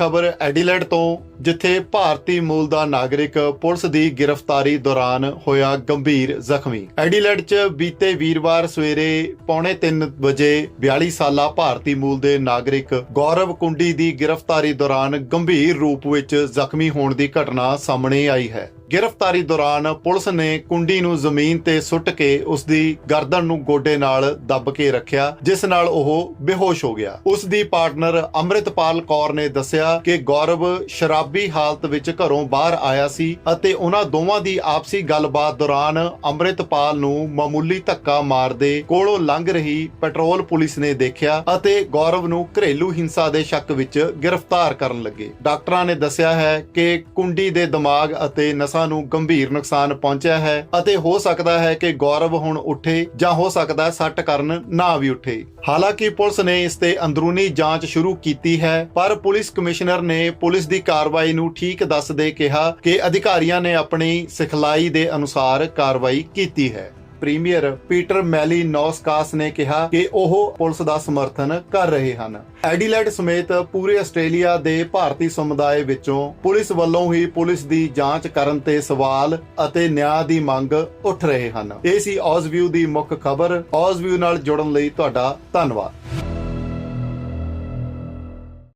ਖਬਰ ਐਡੀਲੇਡ ਤੋਂ, ਜਿੱਥੇ ਭਾਰਤੀ ਮੂਲ ਦਾ ਨਾਗਰਿਕ ਪੁਲਿਸ ਦੀ ਗ੍ਰਿਫਤਾਰੀ ਦੌਰਾਨ ਹੋਇਆ ਗੰਭੀਰ ਜ਼ਖਮੀ। ਐਡੀਲੇਡ 'ਚ ਬੀਤੇ ਵੀਰਵਾਰ ਸਵੇਰੇ ਪੌਣੇ 3 ਵਜੇ 42 ਸਾਲਾ ਭਾਰਤੀ ਮੂਲ ਦੇ ਨਾਗਰਿਕ ਗੌਰਵ ਕੁੰਡੀ ਦੀ ਗ੍ਰਿਫਤਾਰੀ ਦੌਰਾਨ ਗੰਭੀਰ ਰੂਪ ਵਿੱਚ ਜ਼ਖਮੀ ਹੋਣ ਦੀ ਘਟਨਾ ਸਾਹਮਣੇ ਆਈ ਹੈ। ਗ੍ਰਿਫਤਾਰੀ ਦੌਰਾਨ ਪੁਲਿਸ ਨੇ ਕੁੰਡੀ ਨੂੰ ਜ਼ਮੀਨ ਤੇ ਸੁੱਟ ਕੇ ਉਸ ਦੀ ਗਰਦਨ ਨੂੰ ਗੋਡੇ ਨਾਲ ਦੱਬ ਕੇ ਰੱਖਿਆ, ਜਿਸ ਨਾਲ ਉਹ ਬੇਹੋਸ਼ ਹੋ ਗਿਆ। ਉਸ ਦੀ ਪਾਰਟਨਰ ਅੰਮ੍ਰਿਤਪਾਲ ਕੌਰ ਨੇ ਦੱਸਿਆ ਕਿ ਗੌਰਵ ਸ਼ਰਾਬੀ ਹਾਲਤ ਵਿੱਚ ਘਰੋਂ ਬਾਹਰ ਆਇਆ ਸੀ ਅਤੇ ਉਹਨਾਂ ਦੋਵਾਂ ਦੀ ਆਪਸੀ ਗੱਲਬਾਤ ਦੌਰਾਨ ਅੰਮ੍ਰਿਤਪਾਲ ਨੂੰ ਮਾਮੂਲੀ ਧੱਕਾ ਮਾਰਦੇ ਕੋਲੋਂ ਲੰਘ ਰਹੀ ਪੈਟਰੋਲ ਪੁਲਿਸ ਨੇ ਦੇਖਿਆ ਅਤੇ ਗੌਰਵ ਨੂੰ ਘਰੇਲੂ ਹਿੰਸਾ ਦੇ ਸ਼ੱਕ ਵਿੱਚ ਗ੍ਰਿਫਤਾਰ ਕਰਨ ਲੱਗੇ। ਡਾਕਟਰਾਂ ਨੇ ਦੱਸਿਆ ਹੈ ਕਿ ਕੁੰਡੀ ਦੇ ਦਿਮਾਗ ਅਤੇ ਨਸਾਂ ਨੂੰ ਗੰਭੀਰ ਨੁਕਸਾਨ ਪਹੁੰਚਿਆ ਹੈ ਅਤੇ ਹੋ ਸਕਦਾ ਹੈ ਕਿ ਗੌਰਵ ਹੁਣ ਉੱਠੇ ਜਾਂ ਹੋ ਸਕਦਾ ਹੈ ਸੱਟ ਕਰਨ ਨਾ ਵੀ ਉੱਠੇ। ਹਾਲਾਂਕਿ ਪੁਲਿਸ ਨੇ ਇਸ ਤੇ ਅੰਦਰੂਨੀ ਜਾਂਚ ਸ਼ੁਰੂ ਕੀਤੀ ਹੈ, ਪਰ ਪੁਲਿਸ ਕਮਿਸ਼ਨਰ ਨੇ ਪੁਲਿਸ ਦੀ ਕਾਰਵਾਈ ਨੂੰ ਠੀਕ ਦੱਸਦੇ ਕਿਹਾ ਕਿ ਅਧਿਕਾਰੀਆਂ ਨੇ ਆਪਣੀ ਸਿਖਲਾਈ ਦੇ ਅਨੁਸਾਰ ਕਾਰਵਾਈ ਕੀਤੀ ਹੈ। ਪ੍ਰੀਮੀਅਰ ਪੀਟਰ ਮੈਲੀ ਨੌਸਕਾਸ ਨੇ ਕਿਹਾ ਕਿ ਉਹ ਪੁਲਿਸ ਦਾ ਸਮਰਥਨ ਕਰ ਰਹੇ ਹਨ। ਐਡੀਲੇਡ ਸਮੇਤ ਪੂਰੇ ਆਸਟ੍ਰੇਲੀਆ ਦੇ ਭਾਰਤੀ ਸਮੁਦਾਇ ਵਿੱਚੋਂ ਪੁਲਿਸ ਵੱਲੋਂ ਹੀ ਪੁਲਿਸ ਦੀ ਜਾਂਚ ਕਰਨ ਤੇ ਸਵਾਲ ਅਤੇ ਨਿਆਂ ਦੀ ਮੰਗ ਉੱਠ ਰਹੇ ਹਨ। ਇਹ ਸੀ ਔਜ਼ਵਿਊ ਦੀ ਮੁੱਖ ਖਬਰ। ਔਜ਼ਵਿਊ ਨਾਲ ਜੁੜਨ ਲਈ ਤੁਹਾਡਾ ਧੰਨਵਾਦ।